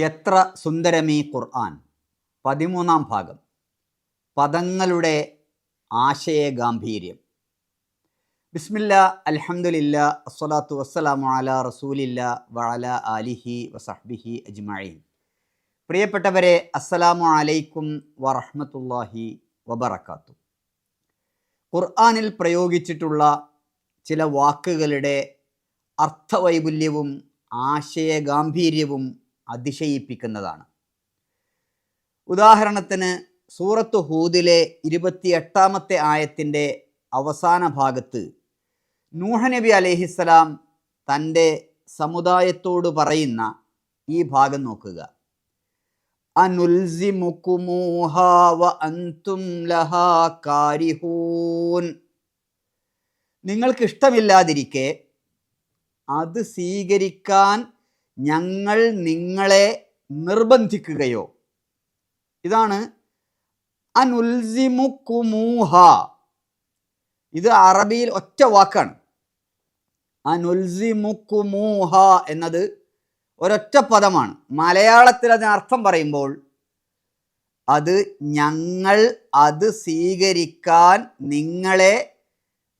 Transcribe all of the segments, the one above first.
എത്ര സുന്ദരമീ ഖുർആൻ? പതിമൂന്നാം ഭാഗം. പദങ്ങളുടെ ആശയഗാംഭീര്യം. ബിസ്മില്ല അലഹമുല്ല അസ്വലാത്തു വസ്സലാമു അല റസൂലില്ല വഅല ആലിഹി വസഹ്ബിഹി അജ്മഈൻ. പ്രിയപ്പെട്ടവരെ അസ്സലാമു അലൈക്കും വറഹ്മത്തുള്ളാഹി വബറക്കാത്തു ഖുർആനിൽ പ്രയോഗിച്ചിട്ടുള്ള ചില വാക്കുകളുടെ അർത്ഥവൈപുല്യവും ആശയഗാംഭീര്യവും അതിശയിപ്പിക്കുന്നതാണ്. ഉദാഹരണത്തിന് സൂറത്ത് ഹൂദിലെ ഇരുപത്തിയെട്ടാമത്തെ ആയത്തിന്റെ അവസാന ഭാഗത്ത് നൂഹനബി അലഹിസ്സലാം തന്റെ സമുദായത്തോട് പറയുന്ന ഈ ഭാഗം നോക്കുക. വ അന്തും ലഹാ കാരിഹൂൻ. നിങ്ങൾക്ക് ഇഷ്ടമില്ലാതിരിക്കെ അത് സ്വീകരിക്കാൻ ഞങ്ങൾ നിങ്ങളെ നിർബന്ധിക്കുകയോ. ഇതാണ് അനുൽസിമുക്കുമൂഹ. ഇത് അറബിയിൽ ഒറ്റ വാക്കാണ്. അനുൽസിമുക്കുമൂഹ എന്നത് ഒരൊറ്റ പദമാണ്. മലയാളത്തിൽ അതിന് അർത്ഥം പറയുമ്പോൾ അത് ഞങ്ങൾ അത് സ്വീകരിക്കാൻ നിങ്ങളെ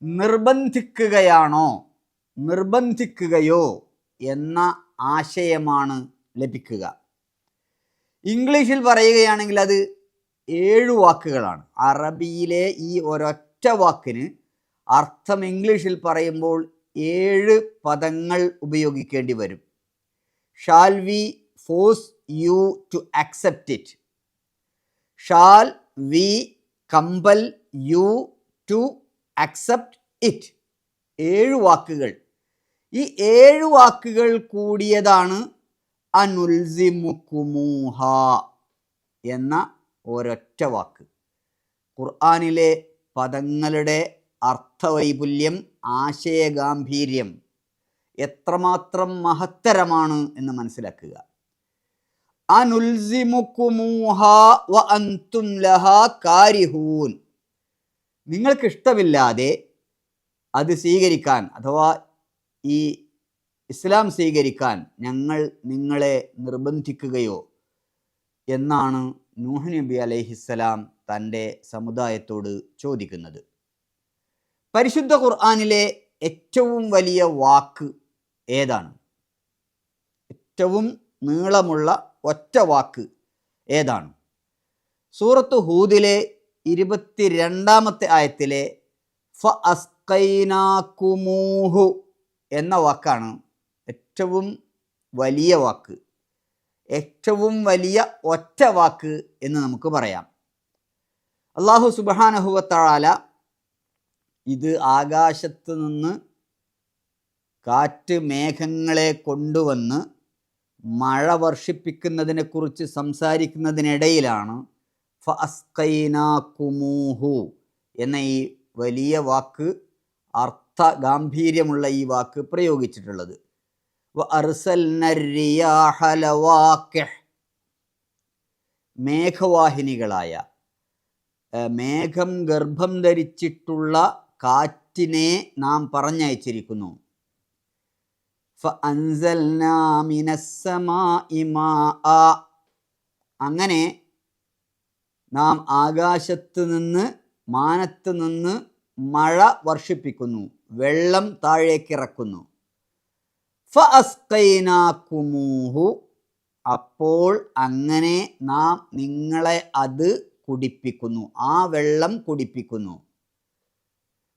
നിർബന്ധിക്കുകയാണോ? നിർബന്ധിക്കുകയോ എന്ന ആശയമാണ് ലഭിക്കുക. ഇംഗ്ലീഷിൽ പറയുകയാണെങ്കിൽ അത് ഏഴു വാക്കുകളാണ്. അറബിയിലെ ഈ ഒരൊറ്റ വാക്കിന് അർത്ഥം ഇംഗ്ലീഷിൽ പറയുമ്പോൾ ഏഴ് പദങ്ങൾ ഉപയോഗിക്കേണ്ടി വരും. Shall we force you to accept it shall we compel you to accept it ഏഴ് വാക്കുകൾ ഈ ഏഴ് വാക്കുകൾ കൂടിയതാണ് അനുൽസിമുക്കുമൂഹ എന്ന ഒരൊറ്റ വാക്ക്. ഖുർആാനിലെ പദങ്ങളുടെ അർത്ഥവൈപുല്യം ആശയഗാംഭീര്യം എത്രമാത്രം മഹത്തരമാണ് എന്ന് മനസ്സിലാക്കുക. അനുൽസിമുക്കുമൂഹ വ അൻതും ലഹാ കാരിഹൂൻ. നിങ്ങൾക്ക് ഇഷ്ടമില്ലാതെ അത് സ്വീകരിക്കാൻ അഥവാ ഈ ഇസ്ലാം സ്വീകരിക്കാൻ ഞങ്ങൾ നിങ്ങളെ നിർബന്ധിക്കുകയോ എന്നാണ് നൂഹ് നബി അലൈഹിസ്സലാം തന്റെ സമുദായത്തോട് ചോദിക്കുന്നത്. പരിശുദ്ധ ഖുർആാനിലെ ഏറ്റവും വലിയ വാക്ക് ഏതാണ്? ഏറ്റവും നീളമുള്ള ഒറ്റ വാക്ക് ഏതാണ്? സൂറത്ത് ഹൂദിലെ ഇരുപത്തിരണ്ടാമത്തെ ആയത്തിലെ ഫ അസ്കൈനാക്കുമൂഹു എന്ന വാക്കാണ് ഏറ്റവും വലിയ വാക്ക്. ഏറ്റവും വലിയ ഒറ്റ വാക്ക് എന്ന് നമുക്ക് പറയാം. അള്ളാഹു സുബാനഹുവത്താല ഇത് ആകാശത്ത് നിന്ന് കാറ്റ് മേഘങ്ങളെ കൊണ്ടുവന്ന് മഴ വർഷിപ്പിക്കുന്നതിനെക്കുറിച്ച് സംസാരിക്കുന്നതിനിടയിലാണ് ഫസ്കൈനാക്കുമൂഹു എന്ന ഈ വലിയ വാക്ക് അർത്ഥ ഗാംഭീര്യമുള്ള ഈ വാക്ക് പ്രയോഗിച്ചിട്ടുള്ളത്. മേഘവാഹിനികളായ മേഘം ഗർഭം ധരിച്ചിട്ടുള്ള കാറ്റിനെ നാം പറഞ്ഞയച്ചിരിക്കുന്നു. അങ്ങനെ നാം ആകാശത്ത് നിന്ന് മാനത്ത് നിന്ന് മഴ വർഷിപ്പിക്കുന്നു. വെള്ളം താഴേക്കിറക്കുന്നു ഫസ്കൈനാക്കുമൂഹു അപ്പോൾ അങ്ങനെ നാം നിങ്ങളെ അത് കുടിപ്പിക്കുന്നു. ആ വെള്ളം കുടിപ്പിക്കുന്നു.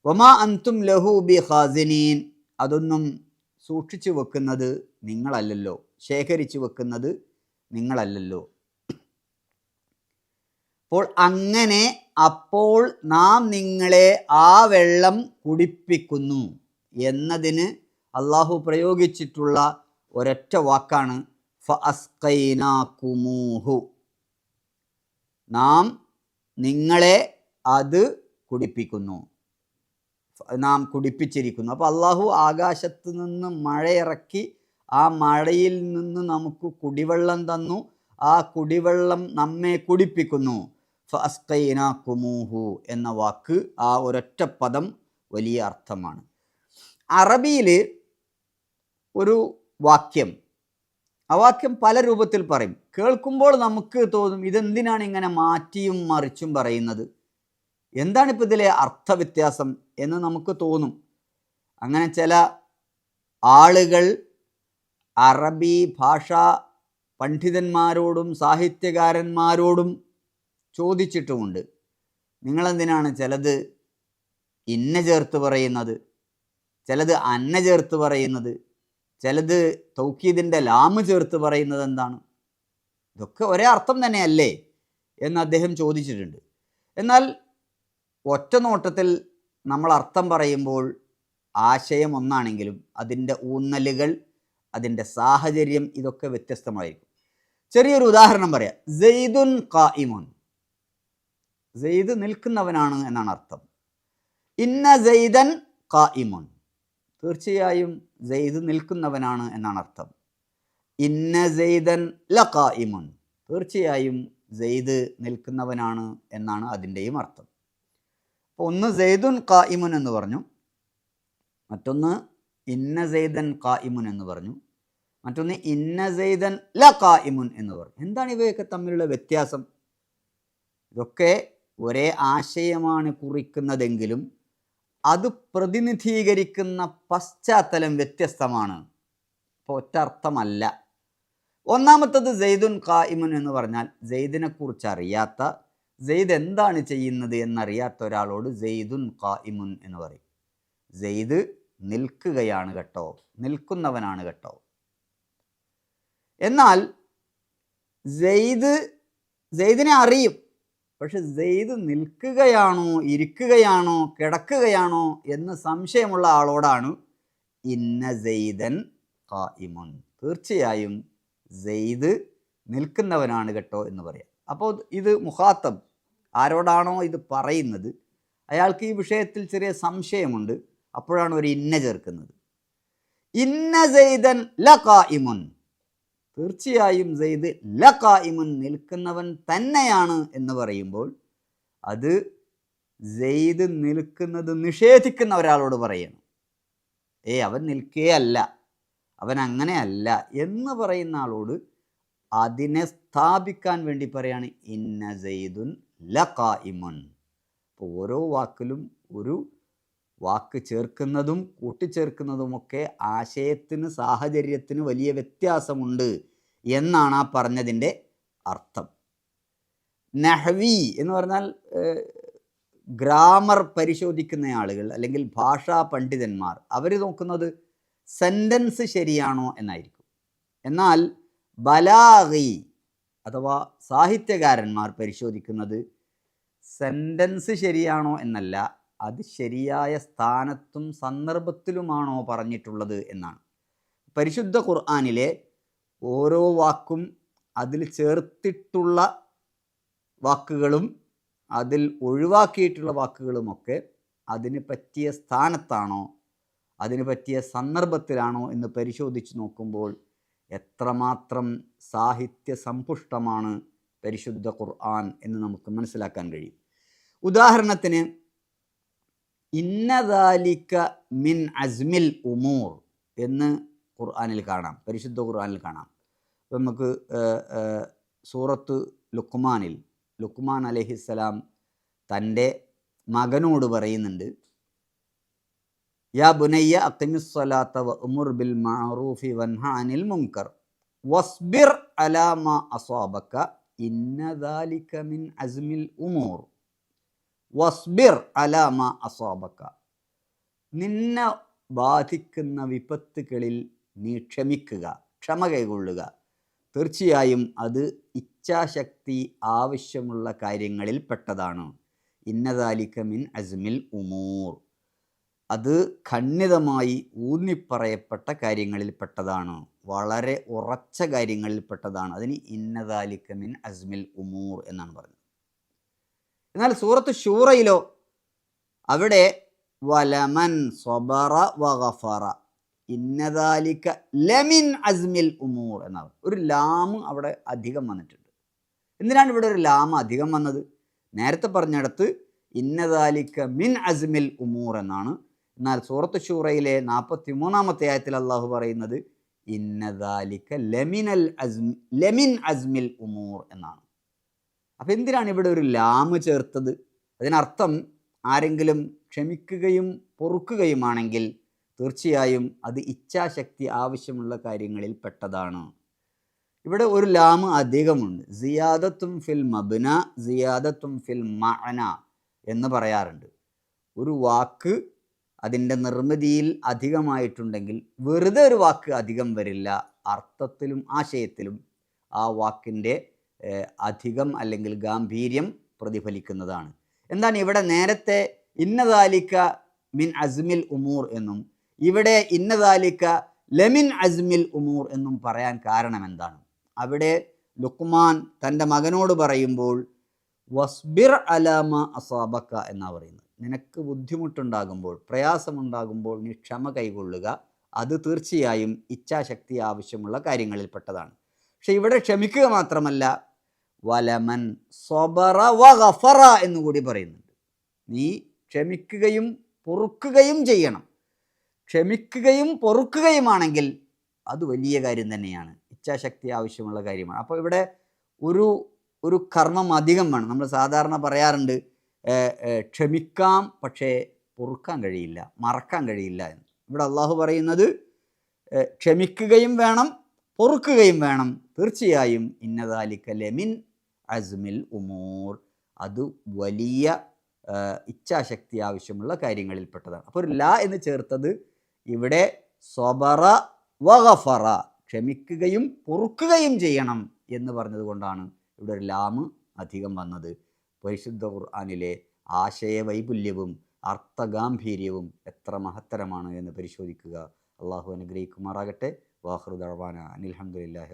ഒമാ അന്തും ലഹു ബി ഹാസിനീൻ അതൊന്നും സൂക്ഷിച്ചു വെക്കുന്നത് നിങ്ങളല്ലല്ലോ. ശേഖരിച്ചു വെക്കുന്നത് നിങ്ങളല്ലല്ലോ. അപ്പോൾ അങ്ങനെ അപ്പോൾ നാം നിങ്ങളെ ആ വെള്ളം കുടിപ്പിക്കുന്നു എന്നതിന് അള്ളാഹു പ്രയോഗിച്ചിട്ടുള്ള ഒരൊറ്റ വാക്കാണ് ഫസ്കൈനാക്കുമൂഹു നാം നിങ്ങളെ അത് കുടിപ്പിക്കുന്നു. നാം കുടിപ്പിച്ചിരിക്കുന്നു. അപ്പോൾ അള്ളാഹു ആകാശത്ത് നിന്ന് മഴയിറക്കി ആ മഴയിൽ നിന്ന് നമുക്ക് കുടിവെള്ളം തന്നു. ആ കുടിവെള്ളം നമ്മെ കുടിപ്പിക്കുന്നു. ഫസ്കൈനാക്കുമൂഹു എന്ന വാക്ക് ആ ഒരൊറ്റ പദം വലിയ അർത്ഥമാണ്. അറബിയിൽ ഒരു വാക്യം ആ വാക്യം പല രൂപത്തിൽ പറയും. കേൾക്കുമ്പോൾ നമുക്ക് തോന്നും ഇതെന്തിനാണ് ഇങ്ങനെ മാറ്റിയും മറിച്ചും പറയുന്നത്? എന്താണിപ്പോൾ ഇതിലെ അർത്ഥവ്യത്യാസം എന്ന് നമുക്ക് തോന്നും. അങ്ങനെ ചില ആളുകൾ അറബി ഭാഷ പണ്ഡിതന്മാരോടും സാഹിത്യകാരന്മാരോടും ചോദിച്ചിട്ടുമുണ്ട്. നിങ്ങളെന്തിനാണ് ചിലത് ഇന്ന ചേർത്ത് പറയുന്നത്? ചിലത് അന്ന ചേർത്ത് പറയുന്നത്? ചിലത് തൗക്കീദിന്റെ ലാമ് ചേർത്ത് പറയുന്നത് എന്താണ്? ഇതൊക്കെ ഒരേ അർത്ഥം തന്നെയല്ലേ എന്ന് അദ്ദേഹം ചോദിച്ചിട്ടുണ്ട്. എന്നാൽ ഒറ്റ നോട്ടത്തിൽ നമ്മൾ അർത്ഥം പറയുമ്പോൾ ആശയം ഒന്നാണെങ്കിലും അതിന്റെ ഊന്നലുകൾ അതിന്റെ സാഹചര്യം ഇതൊക്കെ വ്യത്യസ്തമായിരിക്കും. ചെറിയൊരു ഉദാഹരണം പറയാം. സെയ്ദുൻ കായിമുൻ സെയ്ദ് നിൽക്കുന്നവനാണ് എന്നാണ് അർത്ഥം. ഇന്ന സെയ്തൻ കായിമുൻ തീർച്ചയായും സെയ്ദ് നിൽക്കുന്നവനാണ് എന്നാണ് അർത്ഥം. ഇന്ന സെയ്തൻ ല കായിമുൻ തീർച്ചയായും സെയ്ദ് നിൽക്കുന്നവനാണ് എന്നാണ് അതിന്റെയും അർത്ഥം. അപ്പോൾ ഒന്ന് സെയ്ദുൻ കായിമുൻ എന്ന് പറഞ്ഞു. മറ്റൊന്ന് ഇന്ന സെയ്തൻ കായിമുൻ എന്ന് പറഞ്ഞു. മറ്റൊന്ന് ഇന്ന സെയ്തൻ ല കായിമുൻ എന്ന് പറഞ്ഞു. എന്താണ് ഇവയൊക്കെ തമ്മിലുള്ള വ്യത്യാസം? ഇതൊക്കെ ഒരേ ആശയമാണ് കുറിക്കുന്നതെങ്കിലും അത് പ്രതിനിധീകരിക്കുന്ന പശ്ചാത്തലം വ്യത്യസ്തമാണ്. അപ്പോൾ ഒറ്റ അർത്ഥമല്ല. ഒന്നാമത്തത് ജെയ്ദുൻ കായിമുൻ എന്ന് പറഞ്ഞാൽ ജെയ്ദിനെ കുറിച്ച് അറിയാത്ത ജെയ്ദ് എന്താണ് ചെയ്യുന്നത് എന്നറിയാത്ത ഒരാളോട് ജെയ്ദുൻ കായിമുൻ എന്ന് പറയും. ജെയ്ദ് നിൽക്കുകയാണ് കേട്ടോ. നിൽക്കുന്നവനാണ് കേട്ടോ. എന്നാൽ ജെയ്ദ് ജെയ്ദിനെ അറിയും. പക്ഷെ സെയ്ദ് നിൽക്കുകയാണോ ഇരിക്കുകയാണോ കിടക്കുകയാണോ എന്ന് സംശയമുള്ള ആളോടാണ് ഇന്ന ജെയ്തൻ കായിമുൻ തീർച്ചയായും സെയ്ദ് നിൽക്കുന്നവനാണ് കേട്ടോ എന്ന് പറയാം. അപ്പോൾ ഇത് മുഹാത്തം ആരോടാണോ ഇത് പറയുന്നത്? അയാൾക്ക് ഈ വിഷയത്തിൽ ചെറിയ സംശയമുണ്ട്. അപ്പോഴാണ് ഒരു ഇന്ന ചേർക്കുന്നത്. ഇന്ന ജെയ്തൻ ല കായിമുൻ തീർച്ചയായും സെയ്ദ് ലഖായിമുൻ നിൽക്കുന്നവൻ തന്നെയാണ് എന്ന് പറയുമ്പോൾ അത് സെയ്ദ് നിൽക്കുന്നത് നിഷേധിക്കുന്ന ഒരാളോട് പറയണം. ഏ അവൻ നിൽക്കേ അല്ല അവൻ അങ്ങനെയല്ല എന്ന് പറയുന്ന ആളോട് അതിനെ സ്ഥാപിക്കാൻ വേണ്ടി പറയാണ് ഇന്ന സെയ്ദുൻ ലഖായിമുൻ അപ്പോൾ ഓരോ വാക്കിലും ഒരു വാക്ക് ചേർക്കുന്നതും കൂട്ടിച്ചേർക്കുന്നതുമൊക്കെ ആശയത്തിന് സാഹചര്യത്തിന് വലിയ വ്യത്യാസമുണ്ട് എന്നാണ് ആ പറഞ്ഞതിന്റെ അർത്ഥം. നഹവി എന്ന് പറഞ്ഞാൽ ഗ്രാമർ പരിശോധിക്കുന്ന ആളുകൾ അല്ലെങ്കിൽ ഭാഷാ പണ്ഡിതന്മാർ അവർ നോക്കുന്നത് സെന്റൻസ് ശരിയാണോ എന്നായിരിക്കും. എന്നാൽ ബലാഹി അഥവാ സാഹിത്യകാരന്മാർ പരിശോധിക്കുന്നത് സെന്റൻസ് ശരിയാണോ എന്നല്ല അത് ശരിയായ സ്ഥാനത്തും സന്ദർഭത്തിലുമാണോ പറഞ്ഞിട്ടുള്ളത് എന്നാണ്. പരിശുദ്ധ ഖുർആാനിലെ ഓരോ വാക്കും അതിൽ ചേർത്തിട്ടുള്ള വാക്കുകളും അതിൽ ഒഴിവാക്കിയിട്ടുള്ള വാക്കുകളുമൊക്കെ അതിന് പറ്റിയ സ്ഥാനത്താണോ അതിന് പറ്റിയ സന്ദർഭത്തിലാണോ എന്ന് പരിശോധിച്ച് നോക്കുമ്പോൾ എത്രമാത്രം സാഹിത്യ സമ്പുഷ്ടമാണ് പരിശുദ്ധ ഖുർആൻ എന്ന് നമുക്ക് മനസ്സിലാക്കാൻ കഴിയും. ഉദാഹരണത്തിന് ഇന്നദാലിക്ക മിൻ അസ്മിൽ ഉമൂർ എന്ന് ഖുർആാനിൽ കാണാം പരിശുദ്ധ ഖുർആാനിൽ കാണാം. ഇപ്പം നമുക്ക് സൂറത്ത് ലുക്മാനിൽ ലുക്മാൻ അലഹിസ്സലാം തന്റെ മകനോട് പറയുന്നുണ്ട് യാ ബുനയ്യ അക്കിമിസ്വലാത്ത വ ഉമുർ ബിൽ മഅറൂഫി വൻഹാനിൽ മുങ്കർ വസ്ബിർ അലാമ അസ്വാബക്ക ഇന്നദാലിക മിൻ അസ്മിൽ ഉമൂർ. വസ്ബിർ അലാമ അസോബക്ക. നിന്നെ ബാധിക്കുന്ന വിപത്തുകളിൽ നീ ക്ഷമിക്കുക ക്ഷമ കൈകൊള്ളുക. തീർച്ചയായും അത് ഇച്ഛാശക്തി ആവശ്യമുള്ള കാര്യങ്ങളിൽ പെട്ടതാണ്. ഇന്നതാലിക്ക മിൻ അസ്മിൽ ഉമൂർ. അത് ഖണ്ഡിതമായി ഊന്നിപ്പറയപ്പെട്ട കാര്യങ്ങളിൽ പെട്ടതാണ്. വളരെ ഉറച്ച കാര്യങ്ങളിൽ പെട്ടതാണ്. അതിന് ഇന്നതാലിക്ക മിൻ അസ്മിൽ ഉമൂർ എന്നാണ് പറഞ്ഞത്. എന്നാൽ സൂറത്ത് ഷൂറയിലോ അവിടെ വലമൻ സ്വബറ വഗഫറ. ഇന്നതാലിക്ക ലമിൻ അസ്മിൽ ഉമൂർ എന്നാണ്. ഒരു ലാമ് അവിടെ അധികം വന്നിട്ടുണ്ട്. എന്തിനാണ് ഇവിടെ ഒരു ലാമ് അധികം വന്നത്? നേരത്തെ പറഞ്ഞിടത്ത് ഇന്നതാലിക്ക മിൻ അസ്മിൽ ഉമൂർ എന്നാണ്. എന്നാൽ സൂറത്ത് ഷൂറയിലെ നാൽപ്പത്തി മൂന്നാമത്തെ ആയത്തിൽ അള്ളാഹു പറയുന്നത് ഇന്നതാലിക്ക ലമിനൽ അസ്മി ലമിൻ അസ്മിൽ ഉമൂർ എന്നാണ്. അപ്പം എന്തിനാണ് ഇവിടെ ഒരു ലാമ് ചേർത്തത്? അതിനർത്ഥം ആരെങ്കിലും ക്ഷമിക്കുകയും പൊറുക്കുകയുമാണെങ്കിൽ തീർച്ചയായും അത് ഇച്ഛാശക്തി ആവശ്യമുള്ള കാര്യങ്ങളിൽ പെട്ടതാണ്. ഇവിടെ ഒരു ലാമ് അധികമുണ്ട്. സിയാദത്തും ഫിൽ മബ്ന സിയാദത്തും ഫിൽ മഅന എന്ന് പറയാറുണ്ട്. ഒരു വാക്ക് അതിന്റെ നിർമ്മിതിയിൽ അധികമായിട്ടുണ്ടെങ്കിൽ വെറുതെ ഒരു വാക്ക് അധികം വരില്ല. അർത്ഥത്തിലും ആശയത്തിലും ആ വാക്കിന്റെ അധികം അല്ലെങ്കിൽ ഗാംഭീര്യം പ്രതിഫലിക്കുന്നതാണ്. എന്താണ് ഇവിടെ നേരത്തെ ഇന്നതാലിക്ക മിൻ അസ്മിൽ ഉമൂർ എന്നും ഇവിടെ ഇന്നതാലിക്ക ലമിൻ അസ്മിൽ ഉമൂർ എന്നും പറയാൻ കാരണം എന്താണ്? അവിടെ ലുക്മാൻ തന്റെ മകനോട് പറയുമ്പോൾ വസ്ബിർ അലാമ അസാബക്ക എന്നാ പറയുന്നത്. നിനക്ക് ബുദ്ധിമുട്ടുണ്ടാകുമ്പോൾ പ്രയാസമുണ്ടാകുമ്പോൾ നീ ക്ഷമ കൈകൊള്ളുക. അത് തീർച്ചയായും ഇച്ഛാശക്തി ആവശ്യമുള്ള കാര്യങ്ങളിൽപ്പെട്ടതാണ്. പക്ഷെ ഇവിടെ ക്ഷമിക്കുക മാത്രമല്ല വലമൻ സ്വബറ വഗഫറ എന്നുകൂടി പറയുന്നുണ്ട്. നീ ക്ഷമിക്കുകയും പൊറുക്കുകയും ചെയ്യണം. ക്ഷമിക്കുകയും പൊറുക്കുകയുമാണെങ്കിൽ അത് വലിയ കാര്യം തന്നെയാണ്. ഇച്ഛാശക്തി ആവശ്യമുള്ള കാര്യമാണ്. അപ്പോൾ ഇവിടെ ഒരു ഒരു കർമ്മം അധികം വേണം. നമ്മൾ സാധാരണ പറയാറുണ്ട് ക്ഷമിക്കാം പക്ഷേ പൊറുക്കാൻ കഴിയില്ല മറക്കാൻ കഴിയില്ല എന്ന്. ഇവിടെ അള്ളാഹു പറയുന്നത് ക്ഷമിക്കുകയും വേണം പൊറുക്കുകയും വേണം. തീർച്ചയായും ഇന്നതാലിക്കലെ ലെമിൻ അസ്മിൽ ഉമൂർ. അത് വലിയ ഇച്ഛാശക്തി ആവശ്യമുള്ള കാര്യങ്ങളിൽപ്പെട്ടതാണ്. അപ്പോൾ ഒരു ല എന്ന് ചേർത്തത് ഇവിടെ സ്വബറ വഗഫറ ക്ഷമിക്കുകയും പൊറുക്കുകയും ചെയ്യണം എന്ന് പറഞ്ഞതുകൊണ്ടാണ് ഇവിടെ ഒരു ലാമ് അധികം വന്നത്. പരിശുദ്ധ ഖുർആാനിലെ ആശയ വൈപുല്യവും അർത്ഥഗാംഭീര്യവും എത്ര മഹത്തരമാണ് എന്ന് പരിശോധിക്കുക. അള്ളാഹു അനുഗ്രഹിക്കുമാറാകട്ടെ. വാഹൃദാന അനിൽഹമുല്ലാഹി